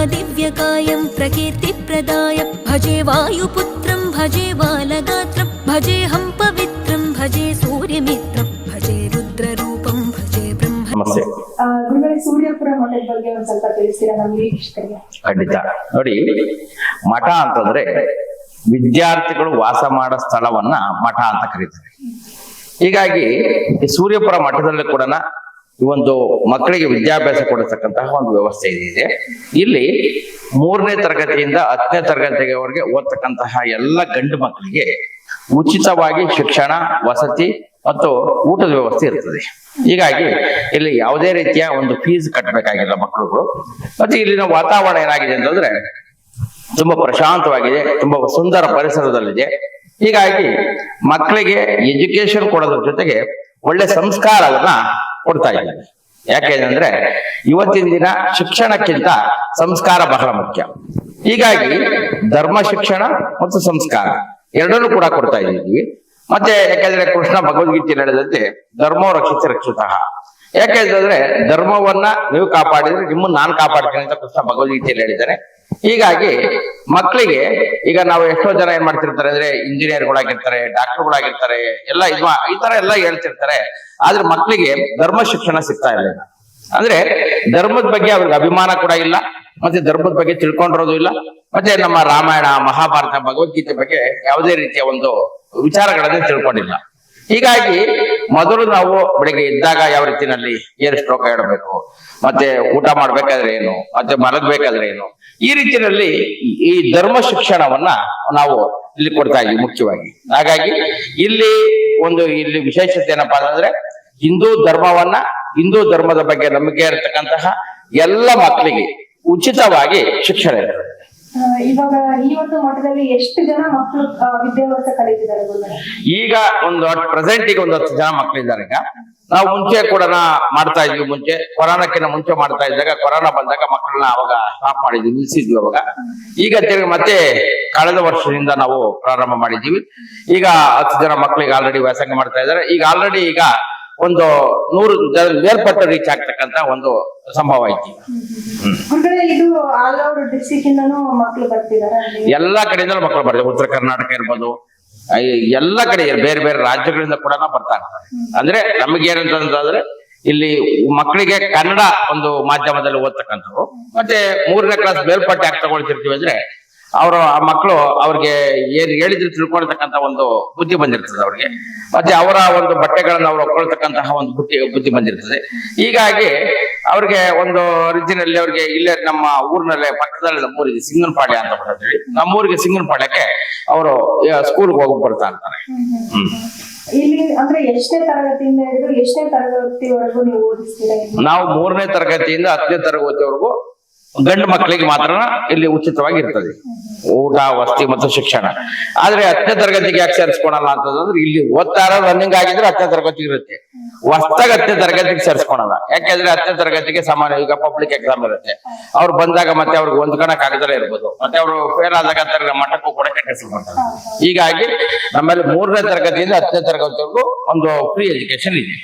दिव्यकायं प्रकीर्तिप्रदाय भजे वायुपुत्रं भजे बालगात्रं भजेऽहं पवित्रं भजे सूर्यमित्रं भजे रुद्ररूपं भजे ब्रह्म ಸಮಸ್ಯೆ ಆ, ಗುರುಗಳೇ ಸೂರ್ಯಪುರ ಮಠದ ಬಗ್ಗೆ ಒಂದ್ ಸ್ವಲ್ಪ ತಿಳಿಸ್ತೀರಾ ನಮ್ಮ ವೀಕ್ಷಕರಿಗೆ ಖಂಡಿತ ನೋಡಿ ಮಠ ಅಂತಂದ್ರೆ ವಿದ್ಯಾರ್ಥಿಗಳು ವಾಸ ಮಾಡೋ ಸ್ಥಳವನ್ನ ಮಠ ಅಂತ ಕರೀತಾರೆ ಹೀಗಾಗಿ ಈ ಸೂರ್ಯಪುರ ಮಠದಲ್ಲಿ ಕೂಡ ಈ ಒಂದು ಮಕ್ಕಳಿಗೆ ವಿದ್ಯಾಭ್ಯಾಸ ಕೊಡತಕ್ಕಂತಹ ಒಂದು ವ್ಯವಸ್ಥೆ ಇದೆ. ಇಲ್ಲಿ ಮೂರನೇ ತರಗತಿಯಿಂದ ಹತ್ತನೇ ತರಗತಿವರೆಗೆ ಓದ್ತಕ್ಕಂತಹ ಎಲ್ಲ ಗಂಡು ಮಕ್ಕಳಿಗೆ ಉಚಿತವಾಗಿ ಶಿಕ್ಷಣ, ವಸತಿ ಮತ್ತು ಊಟದ ವ್ಯವಸ್ಥೆ ಇರ್ತದೆ. ಹೀಗಾಗಿ ಇಲ್ಲಿ ಯಾವುದೇ ರೀತಿಯ ಒಂದು ಫೀಸ್ ಕಟ್ಟಬೇಕಾಗಿಲ್ಲ ಮಕ್ಕಳುಗಳು. ಮತ್ತೆ ಇಲ್ಲಿನ ವಾತಾವರಣ ಏನಾಗಿದೆ ಅಂತಂದ್ರೆ ತುಂಬಾ ಪ್ರಶಾಂತವಾಗಿದೆ, ತುಂಬಾ ಸುಂದರ ಪರಿಸರದಲ್ಲಿದೆ. ಹೀಗಾಗಿ ಮಕ್ಕಳಿಗೆ ಎಜುಕೇಶನ್ ಕೊಡೋದ್ರ ಜೊತೆಗೆ ಒಳ್ಳೆ ಸಂಸ್ಕಾರವನ್ನ ಕೊಡ್ತಾ ಇದ್ದಾರೆ. ಯಾಕೆಂದ್ರೆ ಇವತ್ತಿನ ದಿನ ಶಿಕ್ಷಣಕ್ಕಿಂತ ಸಂಸ್ಕಾರ ಬಹಳ ಮುಖ್ಯ. ಹೀಗಾಗಿ ಧರ್ಮ ಶಿಕ್ಷಣ ಮತ್ತು ಸಂಸ್ಕಾರ ಎರಡನ್ನೂ ಕೂಡ ಕೊಡ್ತಾ ಇದ್ದೀವಿ. ಮತ್ತೆ ಯಾಕಂದ್ರೆ ಕೃಷ್ಣ ಭಗವದ್ಗೀತೆ ನಡೆದಂತೆ ಧರ್ಮೋ ರಕ್ಷಿತ ರಕ್ಷಿತ. ಯಾಕೆಂತಂದ್ರೆ ಧರ್ಮವನ್ನ ನೀವು ಕಾಪಾಡಿದ್ರೆ ನಿಮ್ಮನ್ನ ನಾನು ಕಾಪಾಡ್ತೀನಿ ಅಂತ ಕೃಷ್ಣ ಭಗವದ್ಗೀತೆಯಲ್ಲಿ ಹೇಳಿದ್ದಾರೆ. ಹೀಗಾಗಿ ಮಕ್ಕಳಿಗೆ ಈಗ ನಾವು ಎಷ್ಟೋ ಜನ ಏನ್ ಮಾಡ್ತಿರ್ತಾರೆ ಅಂದ್ರೆ ಇಂಜಿನಿಯರ್ಗಳಾಗಿರ್ತಾರೆ, ಡಾಕ್ಟರ್ಗಳಾಗಿರ್ತಾರೆ, ಎಲ್ಲ ಇದು ಈ ತರ ಎಲ್ಲ ಹೇಳ್ತಿರ್ತಾರೆ. ಆದ್ರೆ ಮಕ್ಕಳಿಗೆ ಧರ್ಮ ಶಿಕ್ಷಣ ಸಿಗ್ತಾ ಇಲ್ಲ ಅಂದ್ರೆ ಧರ್ಮದ ಬಗ್ಗೆ ಅವ್ರಿಗೆ ಅಭಿಮಾನ ಕೂಡ ಇಲ್ಲ, ಮತ್ತೆ ಧರ್ಮದ ಬಗ್ಗೆ ತಿಳ್ಕೊಂಡಿರೋದು ಇಲ್ಲ, ಮತ್ತೆ ನಮ್ಮ ರಾಮಾಯಣ, ಮಹಾಭಾರತ, ಭಗವದ್ಗೀತೆ ಬಗ್ಗೆ ಯಾವುದೇ ರೀತಿಯ ಒಂದು ವಿಚಾರಗಳನ್ನ ತಿಳ್ಕೊಂಡಿಲ್ಲ. ಹೀಗಾಗಿ ಮೊದಲು ನಾವು ಬೆಳಿಗ್ಗೆ ಇದ್ದಾಗ ಯಾವ ರೀತಿನಲ್ಲಿ ಏರ್ ಸ್ಟ್ರೋಕ್ ಇಡಬೇಕು ಮತ್ತೆ ಊಟ ಮಾಡ್ಬೇಕಾದ್ರೆ ಏನು ಮತ್ತೆ ಮಲಗ್ಬೇಕಾದ್ರೆ ಏನು ಈ ರೀತಿಯಲ್ಲಿ ಈ ಧರ್ಮ ಶಿಕ್ಷಣವನ್ನ ನಾವು ಇಲ್ಲಿ ಕೊಡ್ತಾ ಇದ್ದೀವಿ ಮುಖ್ಯವಾಗಿ. ಹಾಗಾಗಿ ಇಲ್ಲಿ ಒಂದು ಇಲ್ಲಿ ವಿಶೇಷತೆ ಏನಪ್ಪಾ ಅಂತಂದ್ರೆ ಹಿಂದೂ ಧರ್ಮವನ್ನ ಹಿಂದೂ ಧರ್ಮದ ಬಗ್ಗೆ ನಂಬಿಕೆ ಇರತಕ್ಕಂತಹ ಎಲ್ಲ ಮಕ್ಕಳಿಗೆ ಉಚಿತವಾಗಿ ಶಿಕ್ಷಣ ಆ, ಇವಾಗ ಈ ಒಂದು ಮಠದಲ್ಲಿ ಎಷ್ಟು ಜನ ಮಕ್ಕಳು ವಿದ್ಯಾಭ್ಯಾಸ ಕಲಿತಿದ್ದಾರೆ ಈಗ ಒಂದು ಪ್ರೆಸೆಂಟ್ ಈಗ ಒಂದು ಹತ್ತು ಜನ ಮಕ್ಕಳಿದ್ದಾರೆ ಈಗ. ನಾವು ಮುಂಚೆ ಕೂಡ ಮಾಡ್ತಾ ಇದ್ವಿ ಮುಂಚೆ. ಕೊರೋನಾಕ್ಕಿಂತ ಮುಂಚೆ ಮಾಡ್ತಾ ಇದ್ದಾಗ, ಕೊರೋನಾ ಬಂದಾಗ ಮಕ್ಕಳನ್ನ ಅವಾಗ ಸ್ಟಾಪ್ ಮಾಡಿದ್ವಿ, ನಿಲ್ಸಿದ್ವಿ ಅವಾಗ. ಈಗ ತಿರ್ಗಿ ಮತ್ತೆ ಕಳೆದ ವರ್ಷದಿಂದ ನಾವು ಪ್ರಾರಂಭ ಮಾಡಿದ್ದೀವಿ. ಈಗ ಹತ್ತು ಜನ ಮಕ್ಕಳಿಗೆ ಆಲ್ರೆಡಿ ವ್ಯಾಸಂಗ ಮಾಡ್ತಾ ಇದ್ದಾರೆ. ಈಗ ಆಲ್ರೆಡಿ ಈಗ ಒಂದು ನೂರು ಜನ ಮೇಲ್ಪಟ್ಟು ರೀಚ್ ಆಗ್ತಕ್ಕಂತ ಒಂದು ಸಂಭವ ಐತಿ. ಎಲ್ಲಾ ಕಡೆಯಿಂದ ಮಕ್ಕಳು ಬರ್ತಾರೆ. ಉತ್ತರ ಕರ್ನಾಟಕ ಇರ್ಬೋದು ಎಲ್ಲ ಎಲ್ಲಾ ಕಡೆ ಬೇರೆ ಬೇರೆ ರಾಜ್ಯಗಳಿಂದ ಕೂಡ ಬರ್ತಾರೆ. ಅಂದ್ರೆ ನಮಗೆ ಏನಂತಂದ್ರೆ ಇಲ್ಲಿ ಮಕ್ಕಳಿಗೆ ಕನ್ನಡ ಒಂದು ಮಾಧ್ಯಮದಲ್ಲಿ ಓದ್ತಕ್ಕಂಥವ್ರು ಮತ್ತೆ ಮೂರನೇ ಕ್ಲಾಸ್ ಮೇಲ್ಪಟ್ಟೆ ಯಾಕೆ ತಗೊಳ್ತಿರ್ತೀವಿ ಅಂದ್ರೆ ಅವರು ಆ ಮಕ್ಕಳು ಅವ್ರಿಗೆ ಏನ್ ಹೇಳಿದ್ರು ತಿಳ್ಕೊಳ್ತಕ್ಕಂತ ಒಂದು ಬುದ್ಧಿ ಬಂದಿರ್ತದೆ ಅವ್ರಿಗೆ. ಮತ್ತೆ ಅವರ ಒಂದು ಬಟ್ಟೆಗಳನ್ನು ಅವ್ರು ಒಪ್ಕೊಳ್ತಕ್ಕಂತಹ ಒಂದು ಬುದ್ಧಿ ಬುದ್ಧಿ ಬಂದಿರ್ತದೆ. ಹೀಗಾಗಿ ಅವ್ರಿಗೆ ಒಂದು ರಿಜಿನಲ್ಲಿ ಅವ್ರಿಗೆ ಇಲ್ಲೇ ನಮ್ಮ ಊರಿನಲ್ಲೇ ಪಕ್ಕದಲ್ಲಿ ನಮ್ಮೂರಿಗೆ ಸಿಂಗನಪಾಳ್ಯ ಅಂತ ಬರ್ತದೆ ಊರಿಗೆ ನಮ್ಮೂರಿಗೆ ಸಿಂಗನಪಾಳ್ಯಕ್ಕೆ ಅವರು ಸ್ಕೂಲ್ಗೆ ಹೋಗಿ ಬರ್ತಾ ಇರ್ತಾರೆ ಇಲ್ಲಿ ಅಂದ್ರೆ ಎಷ್ಟನೇ ತರಗತಿಯಿಂದ ಎಷ್ಟನೇ ತರಗತಿವರೆಗೂ ನೀವು ಓದಿಸ್ತೀರಾ ನಾವು ಮೂರನೇ ತರಗತಿಯಿಂದ ಹತ್ತನೇ ತರಗತಿವರೆಗೂ ಗಂಡು ಮಕ್ಕಳಿಗೆ ಮಾತ್ರ ಇಲ್ಲಿ ಉಚಿತವಾಗಿ ಇರ್ತದೆ ಊಟ ವಸತಿ ಮತ್ತು ಶಿಕ್ಷಣ. ಆದ್ರೆ ಹತ್ತನೇ ತರಗತಿಗೆ ಯಾಕೆ ಸೇರಿಸ್ಕೊಳಲ್ಲ ಅಂತಂದ್ರೆ ಇಲ್ಲಿ ಓದ್ತಾರ ರನ್ನಿಂಗ್ ಆಗಿದ್ರೆ ಹತ್ತನೇ ತರಗತಿ ಇರುತ್ತೆ. ಹೊಸ್ತಾಗ ಹತ್ತನೇ ತರಗತಿಗೆ ಸೇರಿಸ್ಕೊಳಲ್ಲ. ಯಾಕೆಂದ್ರೆ ಹತ್ತನೇ ತರಗತಿಗೆ ಸಾಮಾನ್ಯ ಈಗ ಪಬ್ಲಿಕ್ ಎಕ್ಸಾಮ್ ಇರುತ್ತೆ. ಅವ್ರು ಬಂದಾಗ ಮತ್ತೆ ಅವ್ರಿಗೆ ಹೊಂದ್ಕೊಳಕ್ ಆಗದಲ್ಲೇ ಇರ್ಬೋದು. ಮತ್ತೆ ಅವರು ಫೇಲ್ ಆದಾಗ ಮಠಕ್ಕೂ ಕೂಡ ಕೆಲಸ ಮಾಡ್ತಾರೆ. ಹೀಗಾಗಿ ನಮ್ಮಲ್ಲಿ ಮೂರನೇ ತರಗತಿಯಿಂದ ಹತ್ತನೇ ತರಗತಿವರೆಗೂ ಒಂದು ಫ್ರೀ ಎಜುಕೇಶನ್ ಇದೆ.